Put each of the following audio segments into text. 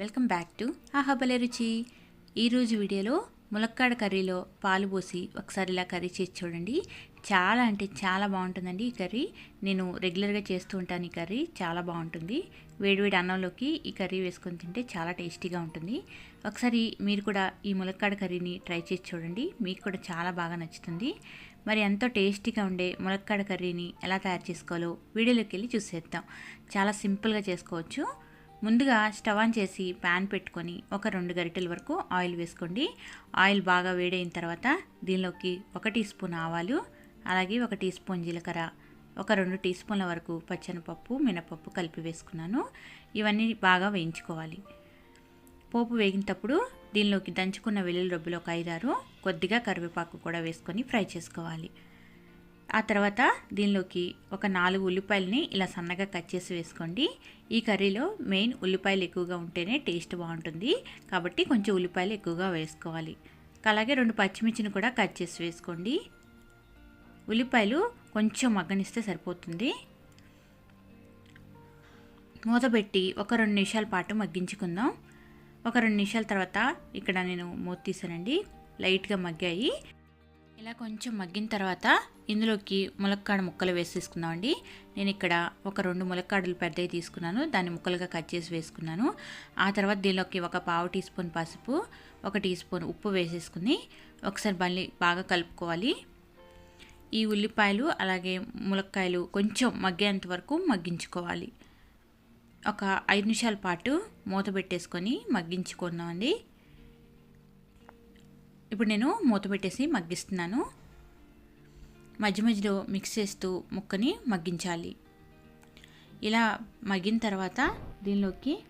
Welcome back to ఆహాబలే రుచి. ఈరోజు వీడియోలో ములక్కాడ కర్రీలో పాలు పోసి ఒకసారి ఇలా కర్రీ చేసి చూడండి. చాలా అంటే చాలా బాగుంటుందండి ఈ కర్రీ. నేను రెగ్యులర్గా చేస్తూ ఉంటాను ఈ కర్రీ. చాలా బాగుంటుంది. వేడివేడి అన్నంలోకి ఈ కర్రీ వేసుకొని తింటే చాలా టేస్టీగా ఉంటుంది. ఒకసారి మీరు కూడా ఈ ములక్కాడ కర్రీని ట్రై చేసి చూడండి. మీకు కూడా చాలా బాగా నచ్చుతుంది. మరి ఎంతో టేస్టీగా ఉండే ములక్కాడ కర్రీని ఎలా తయారు చేసుకోవాలో వీడియోలోకి వెళ్ళి చూసేద్దాం. చాలా సింపుల్గా చేసుకోవచ్చు. ముందుగా స్టవ్ ఆన్ చేసి ప్యాన్ పెట్టుకొని ఒక రెండు గరిటెల వరకు ఆయిల్ వేసుకోండి. ఆయిల్ బాగా వేడైన తర్వాత దీనిలోకి ఒక టీ స్పూన్ ఆవాలు అలాగే ఒక టీ స్పూన్ జీలకర్ర ఒక రెండు టీ స్పూన్ల వరకు పచ్చనిపప్పు మినపప్పు కలిపి వేసుకున్నాను. ఇవన్నీ బాగా వేయించుకోవాలి. పోపు వేగినప్పుడు దీనిలోకి దంచుకున్న వెల్లుల్లి రొబ్బులు ఒక ఐదారు కొద్దిగా కరివేపాకు కూడా వేసుకొని ఫ్రై చేసుకోవాలి. ఆ తర్వాత దీనిలోకి ఒక నాలుగు ఉల్లిపాయలని ఇలా సన్నగా కట్ చేసి వేసుకోండి. ఈ కర్రీలో మెయిన్ ఉల్లిపాయలు ఎక్కువగా ఉంటేనే టేస్ట్ బాగుంటుంది. కాబట్టి కొంచెం ఉల్లిపాయలు ఎక్కువగా వేసుకోవాలి. అలాగే రెండు పచ్చిమిర్చిని కూడా కట్ చేసి వేసుకోండి. ఉల్లిపాయలు కొంచెం మగ్గనిస్తే సరిపోతుంది. మూత పెట్టి ఒక రెండు నిమిషాల పాటు మగ్గించుకుందాం. ఒక రెండు నిమిషాల తర్వాత ఇక్కడ నేను మూత తీసానండి. లైట్గా మగ్గాయి. ఇలా కొంచెం మగ్గిన తర్వాత ఇందులోకి ములక్కాడ ముక్కలు వేసేసుకుందామండి. నేను ఇక్కడ ఒక రెండు ములక్కాడలు పెద్దవి తీసుకున్నాను. దాన్ని ముక్కలుగా కట్ చేసి వేసుకున్నాను. ఆ తర్వాత దీనిలోకి ఒక పావు టీ స్పూన్ పసుపు ఒక టీ స్పూన్ ఉప్పు వేసేసుకుని ఒకసారి మళ్ళీ బాగా కలుపుకోవాలి. ఈ ఉల్లిపాయలు అలాగే ములక్కాయలు కొంచెం మగ్గేంత వరకు మగ్గించుకోవాలి. ఒక ఐదు నిమిషాల పాటు మూత పెట్టేసుకొని మగ్గించుకుందామండి. ఇప్పుడు నేను మూత పెట్టేసి మగ్గిస్తున్నాను. మధ్య మధ్యలో మిక్స్ చేస్తూ ముక్కని మగ్గించాలి. ఇలా మగ్గిన తర్వాత దీనిలోకి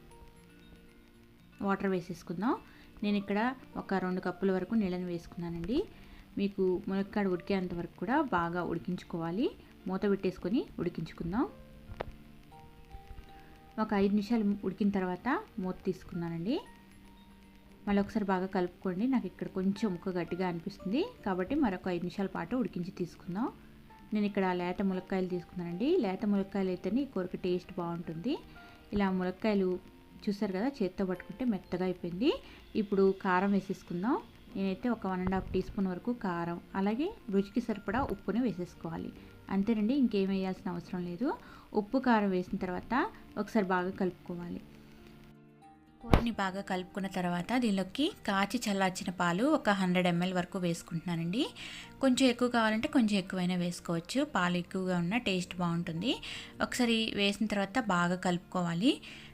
వాటర్ వేసేసుకుందాం. నేను ఇక్కడ ఒక రెండు కప్పుల వరకు నీళ్ళని వేసుకున్నానండి. మీకు మునక్కాడ ఉడికేంత వరకు కూడా బాగా ఉడికించుకోవాలి. మూత పెట్టేసుకొని ఉడికించుకుందాం. ఒక ఐదు నిమిషాలు ఉడికిన తర్వాత మూత తీసుకున్నానండి. మళ్ళీ ఒకసారి బాగా కలుపుకోండి. నాకు ఇక్కడ కొంచెం ముక్క గట్టిగా అనిపిస్తుంది. కాబట్టి మరొక ఐదు నిమిషాల పాటు ఉడికించి తీసుకుందాం. నేను ఇక్కడ లేత ములక్కాయలు తీసుకున్నానండి. లేత ములక్కాయలు అయితేనే ఈ కూరకి టేస్ట్ బాగుంటుంది. ఇలా ములక్కాయలు చూసారు కదా చేత్తో పట్టుకుంటే మెత్తగా అయిపోయింది. ఇప్పుడు కారం వేసేసుకుందాం. నేనైతే ఒక one and half teaspoon వరకు కారం అలాగే రుచికి సరిపడా ఉప్పుని వేసేసుకోవాలి. అంతేనండి ఇంకేం వేయాల్సిన అవసరం లేదు. ఉప్పు కారం వేసిన తర్వాత ఒకసారి బాగా కలుపుకోవాలి. కూరని బాగా కలుపుకున్న తర్వాత దీనిలోకి కాచి చల్లార్చిన పాలు ఒక హండ్రెడ్ ఎంఎల్ వరకు వేసుకుంటున్నానండి. కొంచెం ఎక్కువ కావాలంటే కొంచెం ఎక్కువైనా వేసుకోవచ్చు. పాలు ఎక్కువగా ఉన్న టేస్ట్ బాగుంటుంది. ఒకసారి వేసిన తర్వాత బాగా కలుపుకోవాలి.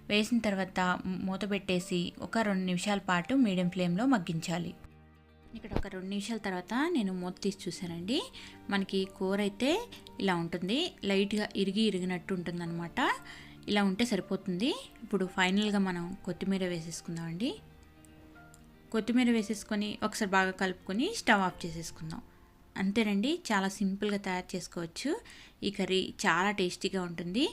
వేసిన తర్వాత మూత పెట్టేసి ఒక రెండు నిమిషాల పాటు మీడియం ఫ్లేమ్లో మగ్గించాలి. ఇక్కడ ఒక రెండు నిమిషాల తర్వాత నేను మూత తీసి చూసానండి మనకి కూర అయితే ఇలా ఉంటుంది. లైట్గా ఇరిగి ఇరిగినట్టు ఉంటుందన్నమాట. ఇలా ఉంటే సరిపోతుంది. ఇప్పుడు ఫైనల్గా మనం కొత్తిమీర వేసేసుకుందామండి. కొత్తిమీర వేసేసుకొని ఒకసారి బాగా కలుపుకొని స్టవ్ ఆఫ్ చేసేసుకుందాం. అంతేనండి చాలా సింపుల్గా తయారు చేసుకోవచ్చు. ఈ కర్రీ చాలా టేస్టీగా ఉంటుంది.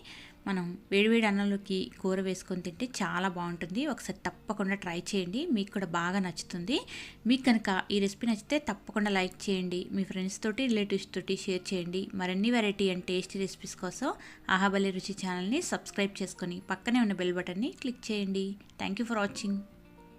మనం వేడివేడి అన్నంలోకి కూర వేసుకొని తింటే చాలా బాగుంటుంది. ఒకసారి తప్పకుండా ట్రై చేయండి. మీకు కూడా బాగా నచ్చుతుంది. మీకు కనుక ఈ రెసిపీ నచ్చితే తప్పకుండా లైక్ చేయండి. మీ ఫ్రెండ్స్ తోటి రిలేటివ్స్ తోటి షేర్ చేయండి. మరిన్ని వెరైటీ అండ్ టేస్టీ రెసిపీస్ కోసం ఆహాబలి రుచి ఛానల్ని సబ్స్క్రైబ్ చేసుకొని పక్కనే ఉన్న బెల్ బటన్ని క్లిక్ చేయండి. Thank you for watching.